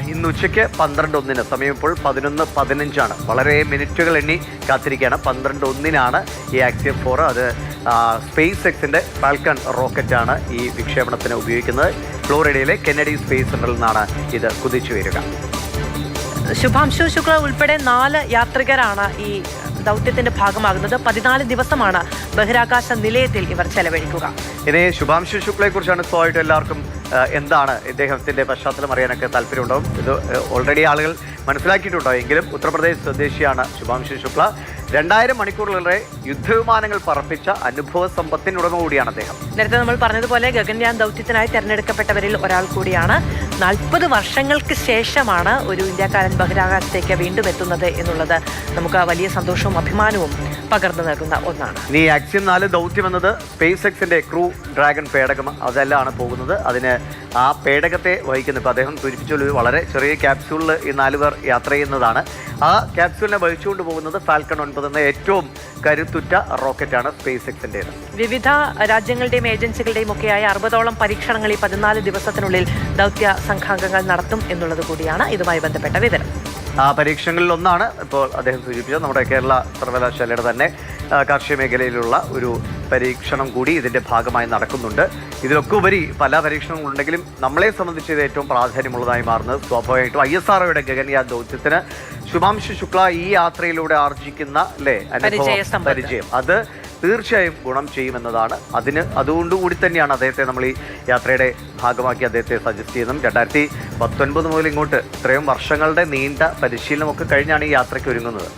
ഇന്ന് ഉച്ചയ്ക്ക് പന്ത്രണ്ട് ഒന്നിന് സമയം ഇപ്പോൾ പതിനൊന്ന് പതിനഞ്ചാണ്. വളരെ മിനിറ്റുകൾ എണ്ണി കാത്തിരിക്കുകയാണ്. പന്ത്രണ്ട് ഒന്നിനാണ് ഈ ആക്സിയം ഫോർ. അത് സ്പേസ് എക്സിന്റെ ഫാൽക്കൺ റോക്കറ്റാണ് ഈ വിക്ഷേപണത്തിന് ഉപയോഗിക്കുന്നത്. ഫ്ലോറിഡയിലെ കെന്നഡി സ്പേസ് സെന്ററിൽ നിന്നാണ് ഇത് കുതിച്ചു വരിക. ശുഭാംശു ശുക്ല ഉൾപ്പെടെ നാല് യാത്രികരാണ് ഈ ദൗത്യത്തിന്റെ ഭാഗമാകുന്നത് പതിനാല് ദിവസമാണ്. ബഹിരാകാശ നിലയത്തിൽ ഇവർ ചെലവഴിക്കുക. ഇനി ശുഭാംശു ശുക്ലയെ കുറിച്ചാണ് സ്വാഭാവികമായിട്ട് എല്ലാവർക്കും എന്താണ് ഇദ്ദേഹത്തിന്റെ പശ്ചാത്തലം അറിയാനൊക്കെ താല്പര്യമുണ്ടാവും. ഇത് ഓൾറെഡി ആളുകൾ മനസ്സിലാക്കിയിട്ടുണ്ടോ? എങ്കിലും ഉത്തർപ്രദേശ് സ്വദേശിയാണ് ശുഭാംശു ശുക്ല. രണ്ടായിരം മണിക്കൂറിലേറെ യുദ്ധവിമാനങ്ങൾ പറപ്പിച്ച അനുഭവ സമ്പത്തിനുടമ കൂടിയാണ് അദ്ദേഹം. നേരത്തെ നമ്മൾ പറഞ്ഞതുപോലെ ഗഗൻയാൻ ദൗത്യത്തിനായി തെരഞ്ഞെടുക്കപ്പെട്ടവരിൽ ഒരാൾ കൂടിയാണ്. നാൽപ്പത് വർഷങ്ങൾക്ക് ശേഷമാണ് ഒരു ഇന്ത്യക്കാരൻ ബഹിരാകാശത്തേക്ക് വീണ്ടും എത്തുന്നത് എന്നുള്ളത്. നമുക്ക് വലിയ സന്തോഷവും അഭിമാനവും പകർന്നു നൽകുന്ന ഒന്നാണ്. ഈ ആക്സിയം നാല് ദൗത്യം എന്നത് സ്പേസ് എക്സിന്റെ ക്രൂ ഡ്രാഗൺ പേടകം അതെല്ലാം പോകുന്നത്. അതിന് ആ പേടകത്തെ വഹിക്കുന്ന. ഇപ്പോൾ അദ്ദേഹം സൂചിപ്പിച്ചുള്ള വളരെ ചെറിയ ക്യാപ്സ്യൂളിൽ ഈ നാല് പേർ യാത്ര ചെയ്യുന്നതാണ്. ആ ക്യാപ്സ്യൂളിനെ വഹിച്ചുകൊണ്ട് പോകുന്നത് ഫാൽക്കൺ ഒൻപത് എന്ന ഏറ്റവും കരുത്തുറ്റ റോക്കറ്റാണ് സ്പേസ് എക്സിന്റേത് വിവിധ രാജ്യങ്ങളുടെയും ഏജൻസികളുടെയും ഒക്കെയായ അറുപതോളം പരീക്ഷണങ്ങൾ ഈ പതിനാല് ദിവസത്തിനുള്ളിൽ ദൗത്യ സംഘാംഗങ്ങൾ നടത്തും എന്നുള്ളത് കൂടിയാണ് ഇതുമായി ബന്ധപ്പെട്ട വിവരം. ആ പരീക്ഷണങ്ങളിൽ ഒന്നാണ് ഇപ്പോൾ അദ്ദേഹം സൂചിപ്പിച്ചത്. നമ്മുടെ കേരള സർവകലാശാലയുടെ തന്നെ കാർഷിക മേഖലയിലുള്ള ഒരു പരീക്ഷണം കൂടി ഇതിന്റെ ഭാഗമായി നടക്കുന്നുണ്ട്. ഇതിലൊക്കെ ഉപരി പല പരീക്ഷണങ്ങളുണ്ടെങ്കിലും നമ്മളെ സംബന്ധിച്ച് ഇത് ഏറ്റവും പ്രാധാന്യമുള്ളതായി മാറുന്നത് സ്വാഭാവികമായിട്ടും ഐ എസ് ആർഒയുടെ ഗഗൻയാൻ ദൗത്യത്തിന് ശുഭാംശു ശുക്ല ഈ യാത്രയിലൂടെ ആർജിക്കുന്ന അല്ലേ അനുഭവം പരിചയം. അത് തീർച്ചയായും ഗുണം ചെയ്യുമെന്നതാണ് അതിന് അതുകൊണ്ടുകൂടി തന്നെയാണ് അദ്ദേഹത്തെ നമ്മൾ ഈ യാത്രയുടെ ഭാഗമാക്കി അദ്ദേഹത്തെ സജസ്റ്റ് ചെയ്യുന്നതും. രണ്ടായിരത്തി പത്തൊൻപത് മുതൽ ഇങ്ങോട്ട് ഇത്രയും വർഷങ്ങളുടെ നീണ്ട പരിശീലനമൊക്കെ കഴിഞ്ഞാണ് ഈ യാത്രയ്ക്ക് ഒരുങ്ങുന്നത്.